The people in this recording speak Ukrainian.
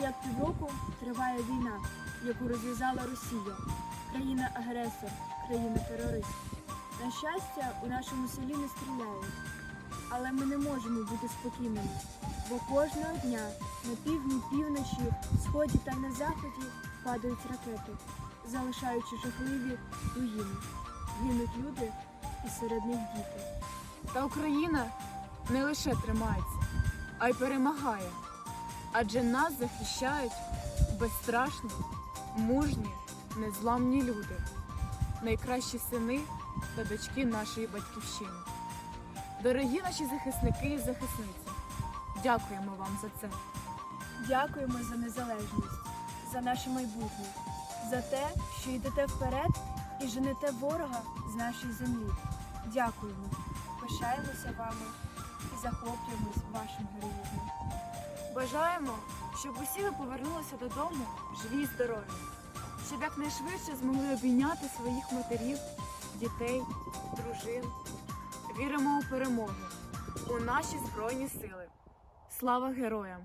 як півроку триває війна, яку розв'язала Росія, країна-агресор, країна-терорист. На щастя, у нашому селі не стріляють, але ми не можемо бути спокійними, бо кожного дня на півдні, півночі, сході та на заході падають ракети, залишаючи жахливі руїни. Гинуть люди і серед них діти. Та Україна не лише тримається, а й перемагає. Адже нас захищають безстрашні, мужні, незламні люди, найкращі сини та дочки нашої батьківщини. Дорогі наші захисники і захисниці, дякуємо вам за це. Дякуємо за незалежність, за наше майбутнє, за те, що йдете вперед і женете ворога з нашої землі. Дякуємо, пишаємося вами і захоплюємось вашим героїзмом. Бажаємо, щоб усі ви повернулися додому живі й здорові, щоб якнайшвидше змогли обійняти своїх матерів, дітей, дружин. Віримо у перемогу, у наші Збройні сили. Слава героям!